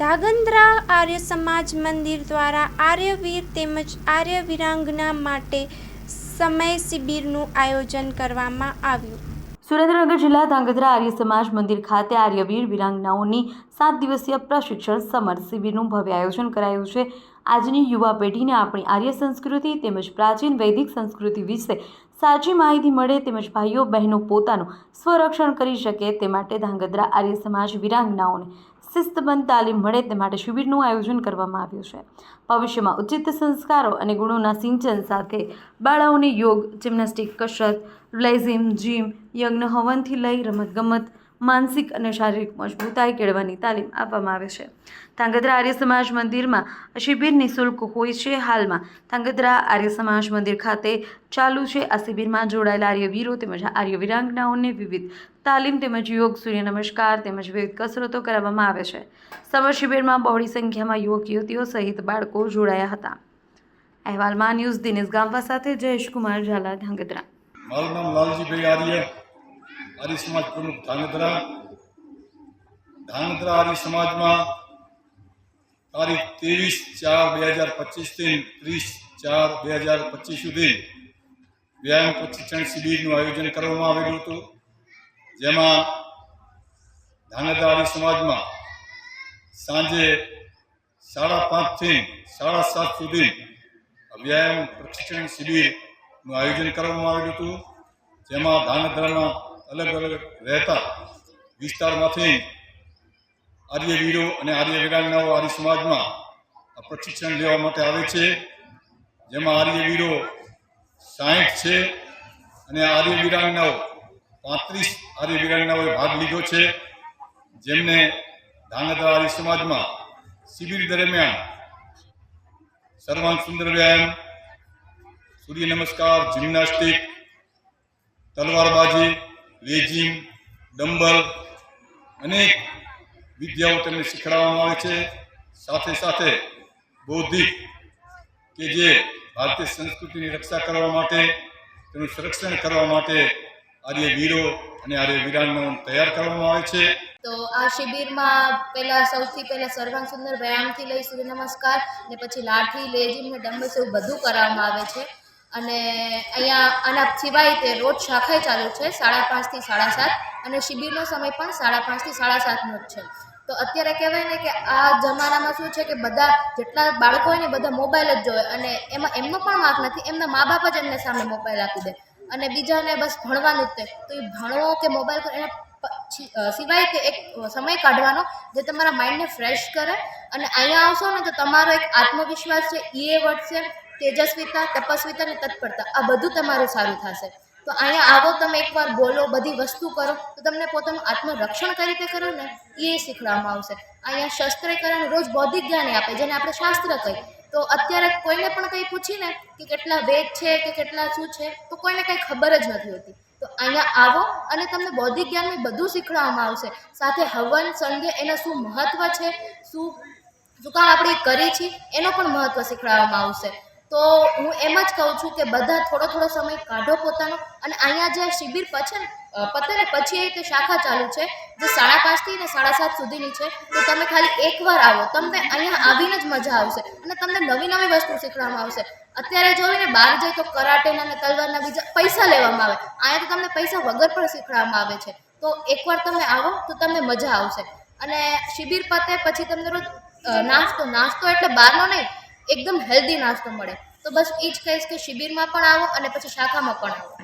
ધાગંદ્રા આર્ય સમાજ મંદિર દ્વારા આર્યવીર તેમજ આર્ય વિરાંગના માટે સમય શિબિરનું આયોજન કરવામાં આવ્યું. સુરેન્દ્રનગર જિલ્લા ધાંગધ્રા આર્ય સમાજ મંદિર ખાતે આર્યવીર વિરાંગનાઓની સાત દિવસીય પ્રશિક્ષણ સમર શિબિરનું ભવ્ય આયોજન કરાયું છે. આજની યુવા પેઢીને આપણી આર્ય સંસ્કૃતિ તેમજ પ્રાચીન વૈદિક સંસ્કૃતિ વિશે સાચી માહિતી મળે તેમજ ભાઈઓ બહેનો પોતાનું સ્વરક્ષણ કરી શકે તે માટે ધાંગધ્રા આર્ય સમાજ વિરાંગનાઓને શિસ્તબંધ તાલીમ મળે તે માટે શિબિરનું આયોજન કરવામાં આવ્યું છે. ભવિષ્યમાં ઉચિત સંસ્કારો અને ગુણોના સિંચન સાથે બાળાઓને યોગ, જિમ્નાસ્ટિક કસરત, લેઝિમ, જીમ, યજ્ઞ, હવનથી લઈ રમતગમત માનસિક અને શારીરિક મજબૂતાઈ કેળવવાની તાલીમ આપવામાં આવે છે. ધાંગધ્રા આર્ય સમાજ મંદિરમાં શિબિર નિઃશુલ્ક હોય છે હાલમાં. ધાંગધ્રા આર્ય સમાજ મંદિર ખાતે ચાલુ છે. આ શિબિરમાં જોડાયેલા આર્યવીરો તેમજ આર્ય વિરાંગનાઓને વિવિધ તાલીમ તેમજ યોગ, સૂર્ય નમસ્કાર તેમજ વિવિધ કસરતો કરાવવામાં આવે છે. સમર શિબિરમાં બહોળી સંખ્યામાં યુવક, યુવતીઓ સહિત બાળકો જોડાયા હતા. અહેવાલમાં ન્યૂઝ દિનેશ ગામવા સાથે જયેશકુમાર ઝાલા, ધાંગધ્રા. મારું નામ લાલજીભાઈ આર્ય. આર્ય સમાજ પ્રમુખ ધાંગધ્રા ધાંગધ્રા આર્ય સમાજમાં તારીખ ત્રેવીસ ચાર બે હજાર પચીસથી ત્રીસ ચાર બે હજાર પચીસ સુધી વ્યાયામ પ્રશિક્ષણ શિબિરનું આયોજન કરવામાં આવેલું હતું. જેમાં ધાંગધ્રા આર્ય સમાજમાં સાંજે સાડા પાંચથી સાડા સાત સુધી વ્યાયામ પ્રશિક્ષણ શિબિરનું આયોજન કરવામાં આવેલું હતું. જેમાં ધાંગધ્રાના અલગ અલગ રહેતા વિસ્તારમાંથી આર્યવીરો અને આર્ય વિરાંગનાઓ આર્ય સમાજમાં આ પ્રશિક્ષણ લેવા માટે આવે છે. જેમાં આર્યવીરો સાહીઠ છે અને આર્ય વિરાંગનાઓ પાંત્રીસ આર્ય વિરાંગનાઓએ ભાગ લીધો છે. જેમને ધાંગધ્રા આર્ય સમાજમાં શિબિર દરમિયાન સર્વાંગ સુંદર વ્યાયામ, સૂર્ય નમસ્કાર, જિમ્નાસ્ટિક તલવારબાજી લેજિંગ ડમ્બલ અનેક વિદ્યાઓ તેમને શીખવાડવામાં આવે છે. સાથે સાથે બૌદ્ધિક કે જે ભારતીય સંસ્કૃતિની રક્ષા કરવા માટે, તેનું સંરક્ષણ કરવા માટે આર્ય વીરો અને આર્ય વીરાંગનાઓ તૈયાર કરવામાં આવે છે. તો આ શિબિરમાં પહેલાં સૌથી પહેલાં સર્વાંગ સુંદર વ્યાયામથી લઈ સૂર્ય નમસ્કાર, ને પછી લાઠી, લેજીમ ને ડમ્બલ્સ એવું બધું કરાવવામાં આવે છે. અને અહીંયા આના સિવાય તે રોજ શાખાએ ચાલુ છે, સાડા પાંચથી સાડા સાત. અને શિબિરનો સમય પણ સાડા પાંચથી સાડા સાતનો જ છે. તો અત્યારે કહેવાય ને કે આ જમાનામાં શું છે કે બધા જેટલા બાળકો હોય ને બધા મોબાઈલ જ જોવે. અને એમાં એમનો પણ વાંક નથી, એમના મા બાપ જ એમને સામે મોબાઈલ આપી દે. અને બીજાને બસ ભણવાનું જ તે. તો એ ભણવો કે મોબાઈલ એને સિવાય કે એક સમય કાઢવાનો જે તમારા માઇન્ડને ફ્રેશ કરે. અને અહીંયા આવશો ને તો તમારો એક આત્મવિશ્વાસ છે એ વધશે. તેજસ્વીતા, તપસ્વીતા અને તત્પરતા, આ બધું તમારું સારું થશે. તો અહીંયા આવો, તમે એકવાર બોલો, બધી વસ્તુ કરો, તો તમને પોતાનું આત્મરક્ષણ કઈ રીતે કરો ને, એ શીખવાડવામાં આવશે. અહીંયા શસ્ત્રીકરણ રોજ બૌદ્ધિક જ્ઞાન આપે, જેને આપણે શાસ્ત્ર કહીએ. તો અત્યારે કોઈને પણ કંઈ પૂછીને કે કેટલા વેદ છે, કે કેટલા શું છે, તો કોઈને કંઈ ખબર જ નથી હોતી. તો અહીંયા આવો અને તમને બૌદ્ધિક જ્ઞાનમાં બધું શીખવાડવામાં આવશે. સાથે હવન સંધ્ય એના શું મહત્વ છે, શું શું કામ આપણે કરી છીએ એનો પણ મહત્વ શીખવાડવામાં આવશે. તો હું એમ જ કહું છું કે બધા થોડો થોડો સમય કાઢો પોતાનો. અને અહીંયા જે શિબિર પછી ને પતે ને પછી એ શાખા ચાલુ છે, જે સાડા પાંચથી ને સાડા સાત સુધીની છે. તો તમે ખાલી એકવાર આવો. તમને અહીંયા આવીને જ મજા આવશે અને તમને નવી નવી વસ્તુ શીખવામાં આવશે. અત્યારે જોઈને બહાર જાય તો કરાટેના અને તલવારના બીજા પૈસા લેવામાં આવે. અહીંયા તો તમને પૈસા વગર પણ શીખવાડવામાં આવે છે. તો એકવાર તમે આવો તો તમને મજા આવશે. અને શિબિર પતે પછી તમને રોજ નાસ્તો નાસ્તો એટલે બહારનો નહીં એકદમ હેલ્ધી નાસ્તો મળે. તો બસ એ જ કહીશ કે શિબિરમાં પણ આવો અને પછી શાખામાં પણ આવો.